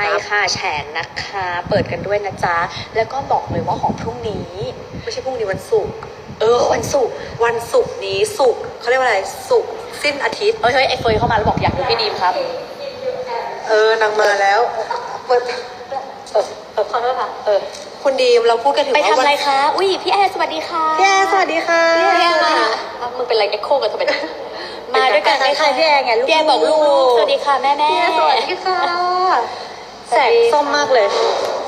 ใช่ค่ะแฉนนะคะ เปิดกันด้วยนะจ๊ะ แล้วก็บอกเลยว่าของพรุ่งนี้ ไม่ใช่พรุ่งนี้วันศุกร์เออวันศุกร์วันศุกร์นี้ศุกร์เขาเรียกว่าอะไรศุกร์สิ้นอาทิตย์เฮ้ยเฮ้ยไอเฟยเข้ามาแล้วบอกอยากดูพี่ดีมครับ เออนางมาแล้วเปิดเออเออขอโทษค่ะเออคุณดีมเราพูดกันถึงไปว่าทำอะไรวันคะ อุ้ยพี่แอร์สวัสดีค่ะพี่แอร์สวัสดีค่ะพี่แอร์มาอะมึงเป็นไรเอ็กโคกันทำไมเนี่ยมาด้วยกันไหมใครคะพี่แอร์ไงลูกพี่แอร์บอกลูกๆสวัสดีค่ะแม่แม่พี่แอร์สวัสดีค่ะแส งส้มมากเลย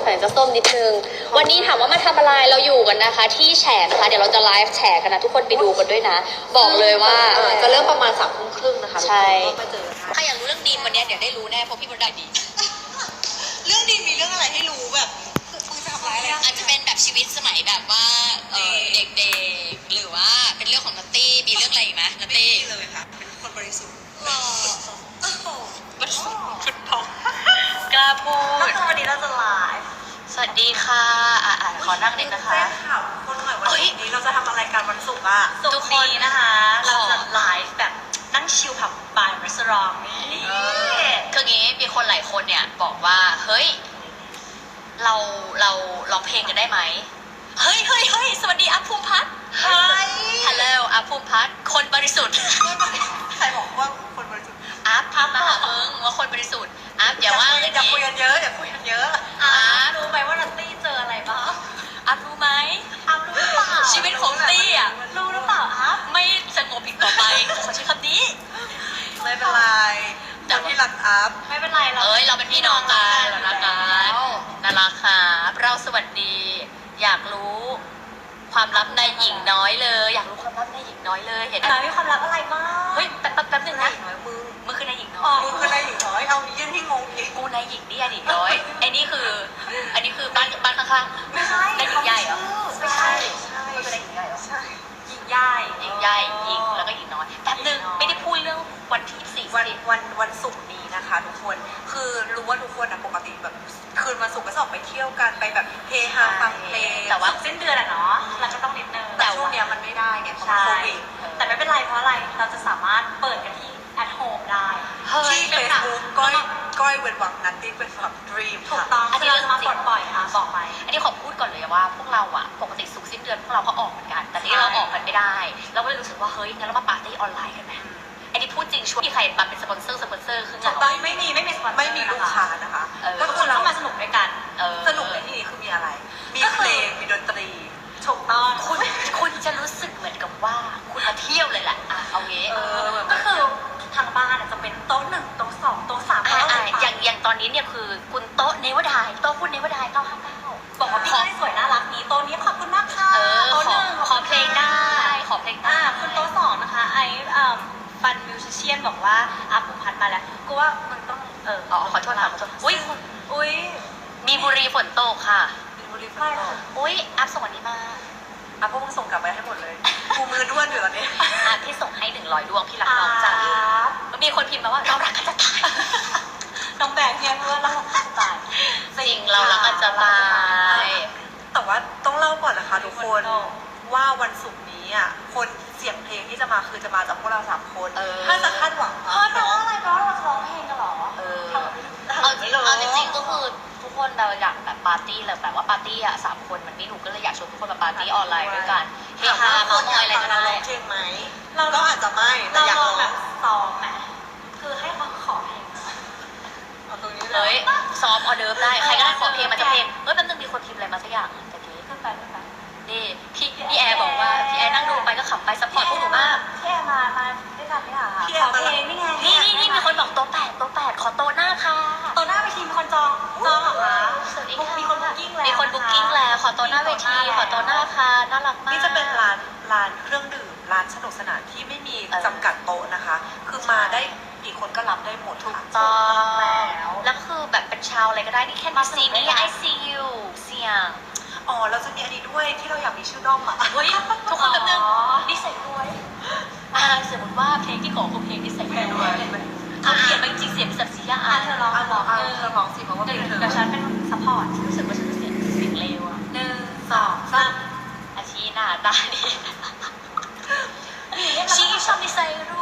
แสงจะส้มนิดนึง วันนี้ถามว่ามาทำอะไรเราอยู่กันนะคะ ที่แฉนะคะ เดี๋ยวเราจะไลฟ์แฉกันนะ ทุกคนไปดูกันด้วยนะ บอกเลยว่า เออจะเริ่มประมาณสามทุ่มครึ่งนะคะใช่ ทุกคนก็ไปเจอกันใครอยากรู้เรื่องดีมวันนี้เดี๋ยวได้รู้แน่เพราะพี่บดได้ดี เรื่องดีมีเรื่องอะไรให้รู้แบบมึงจะทำร้ายอะไรอาจจะเป็นแบบชีวิตสมัยแบบว่าเอ่อเด็กๆ หรือว่าเป็นเรื่องของนัตตี้ มีเรื่องอะไรอีกไหมนัตไม่ตี้มีเลยค่ะเป็นคนบริสุทธิ์หล่อโอ้โหชุดทอง กล้าพูดวันนี้เราจะไลฟ์สวัสดีค่ะ อะอะขอนั่งนิดนะคะ แจ้งข่าวคนหน่อยวันเอ้ยศุกร์นี้เราจะทำอะไรกันวันศุกร์อะทุกคนนะคะขอเราจะไลฟ์แบบนั่งชิลผับบาร์รีสอร์ทนี่คืองี้มีคนหลายคนเนี่ยบอกว่า เฮ้ย เราเราร้องเพลงกันได้ไหม เฮ้ยเฮ้ยเฮ้ยสวัสดีอัพภูมิพัฒน์เฮ้ยฮัลโหลอัพภูมิพัฒน์คนบริสุทธิ์ ใครบอกว่าคนบริ สุทธิ์อัพทักมาหามึงว่าคนบริสุทธิ์อัพอย่าว่าอเลยย่าดีคุยกันเยอะอย่าคุยกันเยอะอะรู้ไหมว่านัตตี้เจออะไรบ้างอัพรู้ไหมอัพรู้หรือเปล่าชีวิตของตี้อะรู้หรือเปล่าอัพไม่สงบอีกต่อไปขอใช้คำนี้ ไม่เป็นไรคนที่รักอัพไม่เป็นไรเราเอ้ยเราเป็นพี่น้องกันเรารักกันน่ารักครับเราสวัสดี อยากรู้ความลับในหญิงน้อยเลย อยากรู้ความลับในหญิงน้อยเลยเห็นไหมนายมีความรักอะไรบ้างเฮ้ยแป๊บแป๊บแป๊บนึงนะ น้อยมึง มึงคือนายหญิงน้อ๋ออยมึงคือนายหญิงน้อย เอายื่นที่งงอีกกูนายหญิงนี่นายหญิงน้อยไอ้นี่คือ อันนี้คือบ้านบ้านข้างๆไม่ใช่นายหญิงใหญ่เหรอ ไม่ใช่ใช่ไม่เป็นนายหญิงใหญ่เหรอ ใช่หญิงใหญ่หญิงใหญ่หญิงแล้วก็หญิงน้อยแป๊บนึงไม่ได้พูดเรื่องวันที่สี่วันสิวันวันศุกร์นี้นะคะ ทุกคน คือรู้ว่าทุกคนอะปกติแบบคืนวันศุกร์ก็จะออกไปเที่ยวกันไปแบบเฮฮาฟังเพลงแต่ว่าสิ้นเดือนอะเนาะเราก็ต้องนิดนึงแต่ช่วงเนี้ยมันไม่ได้ไงเพราะมันโควิดแต่ไม่เป็นไรเพราะอะไรเราจะสามารถเปิดกันที่ at home ได้เฮ้ยที่ Facebook ก้อยก้อยเวนวังนัตตี้เป็นฝับดรีมถูกต้องอันนี้เราเรื่องจะมาจริปลงดปล่อยอะบอกไป อันนี้ขอพูดก่อนเลยว่าพวกเราอะปกติสุกร์สิ้นเดือนพวกเราก็ออกเหมือนกัน แต่นี่ใช่เราออกกันไม่ได้ เราก็เลยรู้สึกว่าเฮ้ยงั้นเรามาปาร์ตี้ออนไลน์กันไหมอันนี้พูดจริงช่วยมีใครมาเป็นสปอนเซอร์สปอนเซอร์คือถูกต้องไม่มีไม่มีไม่มีลูกค้านะ คือคุณโต๊ะเนวดายโต๊ะคุณเนวดายเก้าห้าเก้าบอกว่าพี่ได้สวยน่ารักนี้โต๊ะนี้ขอบคุณมากค่ะเออโต๊ะขหอนึ่งขอเพลงได้ ขอเพลงได้อ่าคุณโต๊ะสองนะคะไอ้อ่าฟันมิวสิเชียนบอกว่าอาภูมิพัฒน์มาแล้วกูว่ามันต้องเอออ๋อขอโทษค่ะขอโทษอุ้ยอุ้ยมีบุรีฝนตกค่ะมีบุรีไม่ค่ะอุ้ยอัพส่งอันนี้มาอะพวกมึงส่งกลับไปให้หมดเลยกูมือด้วนอยู่ตอนนี้อัพที่ส่งให้หนึ่งร้อยดวงพี่รักน้องจ้ามีคนพิมพ์มาว่าเรารักกันจะตาย น้องแบกเนี่ยเพื่อเราตายจริงเรารักกันจะตายแต่ว่าต้องเล่าก่อนนะคะทุกคน ว่าวันศุกร์นี้อะคนเสียงเพลงที่จะมาคือจะมาจากพวกเราสามคนเออถ้าจะคาดหวังเพราะน้องอะไรเพราะเราร้องเพลงกันหรอเออเอาจริงเอาจริงๆก็คือทุกคนเราอยากแบบปาร์ตี้เลยแบบว่าปาร์ตี้อะสามคนมันไม่หนูก็เลยอยากชวนทุกคนมาปาร์ตี้ออนไลน์ด้วยกันเฮฮาเมาท์มอยอะไรก็ได้เราร้องเพลงไหมเราก็อาจจะไม่แต่อยากร้องแบบซ้อมไหมคือให้เขาขอเพลง เอาตรงนี้เลเฮ้ยยซ้อมออเดิร์ฟได้ใครก็ได้ขอเพลงมาจะเพลงเฮ้ยแป๊บนึงมีคนพิมพ์อะไรมาสักอย่างตะกี้ขึ้นไปขึ้นไปนี่พี่พี่แอร์บอกว่าพี่แอร์นั่งดูไปก็ขำไปซัพพอร์ตพวกหนูมากพี่แอร์มามาด้วยกันไหมคะพี่แอร์มาเพลงนี่ไงนี่นี่นี่มีคนบอกโต๊ะแปดโต๊ะแปดขอโต๊ะหน้าค่ะตัวหน้าเวทีมีคนจองจองเหรอคะสวัสดีค่ะมีคนบุ๊กิ้งแล้วมีคนบุ๊กิ้งแล้วขอโต๊ะหน้าเวทีขอโต๊ะหน้าค่ะน่ารักมากนี่จะเป็นร้านร้านเครื่องดื่มร้านสนุกสนานที่ไม่มีเออจำกัดโต๊ะนะคะ คือมาได้ กี่คนก็รับได้หมดถูกค่ะต้องแล้วแล้วก็คือแบบเป็นชาวอะไรก็ได้นี่แค่มาซีนี่ไอซียูเสียงอ๋อเราจะมีอันนี้ด้วยที่เราอยากมีชื่อด้อมอะเฮ้ยทุกคนแป๊บนึงอ๋อนิสัยรวยอ่าสมมติว่าเพลงที่ขอคือเพลงนิสัยรวยเขาเขียนมาจริงๆเสียงเป็นสัตว์สียาอะเธอร้องอะอะร้องอะเธอร้องสิเพราะว่าหนึ่เป็นงเธอเดี๋ยวฉันเป็นซัพพอร์ตฉันรู้สึกว่าฉันจะเสียงเสียงเลวอะหนึ่งสองสามอาชีหน้าตาดีชีชอบนิสัยรวย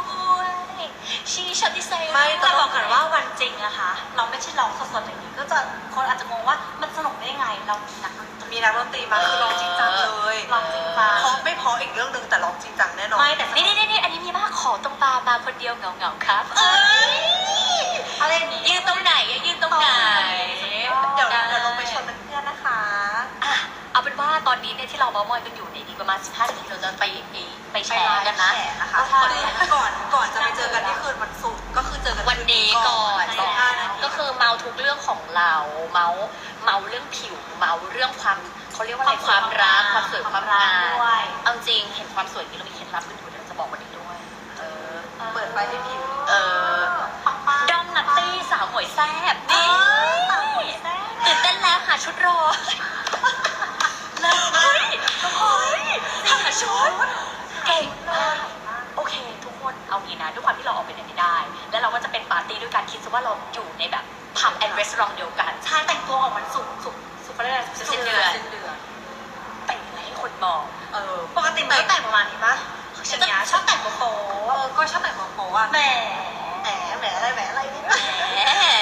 ชีชันดิไซน์ไม่แต่บอกก่อนว่าวันจริงนะคะ เราไม่ใช่ร้องสดๆอย่างนี้ก็จะคนอาจจะงงว่ามันสนุกได้ยังไงเรามีนักดนตรีมีนักดนตรีมาคือร้องจริงจังเลยร้องจริงจังเพราะไม่เพราะอีกเรื่องหนึ่งแต่ร้องจริงจังแน่นอนไม่แต่นี่นี่นี่อันนี้มีมากขอตรงตามมาคนเดียวเหงาเหงาๆครับ เอ้ยอะไรอย่างนี้ยืนตรงไหนอะยืนตรงไหน เนี่ยที่เราเมามอยกันอยู่เนี่ยอีกประมาณ 15นาทีเราจะไปไปไปแชร์กันนะไปไลฟ์แชร์นะคะก่อนก่อนก่อนจะไปเจอกันที่คืนวันศุกร์ก็คือเจอกันวันนี้ก่อนสองห้านาทีก็คือเมาทุกเรื่องของเราเมาเมาเรื่องผิวเมาเรื่องความเขาเรียกว่าอะไรความรักความสวยความงามด้วยเอาจริงเห็นความสวยนี้เรามีเคล็ดลับกันอยู่เดี๋ยวจะบอกวันนี้ด้วยเออเปิดไฟให้ผิวเออปังปังดอมนัตตี้สาวหมวยแซ่บเอ้นี่ยสาวหมวยแซ่บตื่นเต้นแล้วหาชุดรอ ชุดเก่งมากโอเค ทุกคนเอางี้นะด้วยความที่เราออกไปไหนไม่ได้ แล้วเราก็จะเป็นปาร์ตี้ด้วยกันคิดซะว่าเราอยู่ในแบบผับแอนด์รีสอร์ทเดียวกันใช่แต่งตัวออกมันสุกสุกสุกเขาเรียกอะไรสิ้นเดือนสิ้นเดือนแต่งอะไรให้คนมองเออปกติมันก็แต่งประมาณนี้ปะฉัอนย่างจะเงี้ยชอบแต่งโป๊เออก็ชอบแต่งโป๊ะๆอะๆแหมแหมแหมอะไรแหมอะไรเนี่ย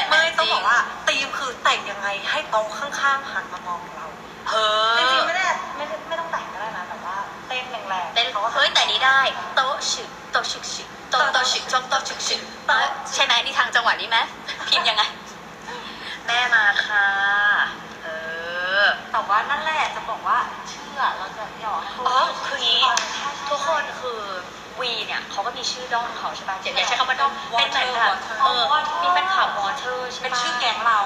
ไม่ต้องบอกว่าธีมคือแต่งยังไงให้โต๊ะข้างๆหันมามองเราเฮ้จริงๆยไม่ได้ไม่ได้ไม่ต้องแต่งก็ได้นะแต่ว่าเต้นแรงๆ เต้นเขาก็เฮ้ยแต่นี้ได้โต๊ะฉึกโต๊ะฉึกฉึกโต๊ะโต๊ะฉึกช่องโต๊ะฉึกฉึกเอ้ยใช่ไหมนี่ทางจังหวะนี้ไหมพิมพ์ยังไง แม่มาค่ะเออแต่ว่านั่นแหละจะบอกว่าเชื่อเราจะหยอกอ๋อคืออย่างนี้ทุกคนคือวีเนี่ยเขาก็มีชื่อด้อมเขาใช่ป่ะอย่าอย่าใช้คำว่าด้อมเป็นแบบแบบเออมีแฟนคลับวอเตอร์ใช่เป็นปะชื่อแก๊งเรา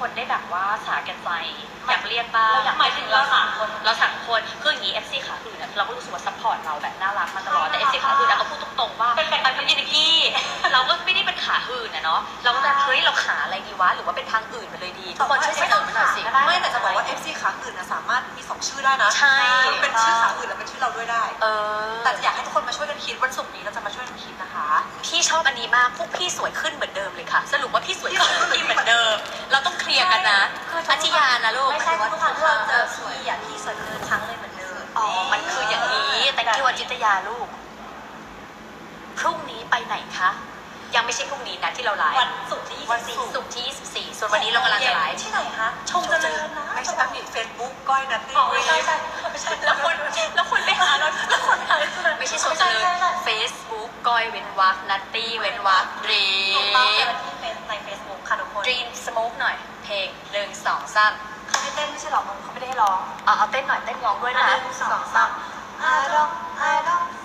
คนได้แบบว่าสาแก่ใจอยากเรียกบ้างเราอยากหมายถึงเราสามคน เราสามคนคืออย่างนี้ FC ขาหื่นอะเราก็รู้สึกว่าซัพพอร์ตเราแบบน่ารักมาตลอดแต่ FC ขาหื่นอะก็พูดตรงๆว่าเป็นแบบมันเป็นอินกี้เราก็ไม่ได้เป็นขาหื่นอะเนาะเราก็แบบเฮ้ยเราขาอะไรดีวะหรือว่าเป็นทางอื่นไปเลยดีทุกคนช่วยเสนอมาหน่อยสิไม่แต่จะบอกว่า FC ขาอื่นนะสามารถมีสองชื่อได้นะใช่เป็นชื่อขาอื่นแล้วเป็นชื่อเราด้วยได้เออแต่อยากให้ทุกคนมาช่วยกันคิดวันศุกร์นี้เราจะมาช่วยกันคิดนะคะพี่ชอบอันนี้มากพวกพี่สวยขึ้นเหมือนเดิมเลยค่ะ สรุปว่าพี่สวยขึ้น ลียกันนะอาชิยานะลูกไม่ใช่ทุกครั้งที่เราเจอพี่อะพี่สวยคือครั้งเลยเหมือนเดิมอ๋อ มันคืออย่างนี้แต่ที่วันจิตยาลูก พรุ่งนี้ไปไหนคะ ยังไม่ใช่พรุ่งนี้นะที่เราไลฟ์วันศุกร์ที่วัน24ศุกร์ที่ 24 ส่วนวันนี้เรากำลังจะไลฟ์ที่ไหนคะชมเจริญนะไม่ใช่แบบมีเฟซบุ๊กก้อยนัตตี้ไม่ใช่ไม่ใช่แล้วคนแล้วคนไปหาเราแล้วคนหาไม่ใช่โซเจริญใช่ใช่ Facebook ก้อยเว้นวักนัตตี้เว้นวักดรีถูกต้องเจมอที่เฟซใน สองสามเขาไม่เต้นไม่ใช่หรอมึงเขาไม่ได้ให้ร้องเอาเอาเต้นหน่อยเต้นร้องด้วยหนะนึ่งสองสาม I don't I don't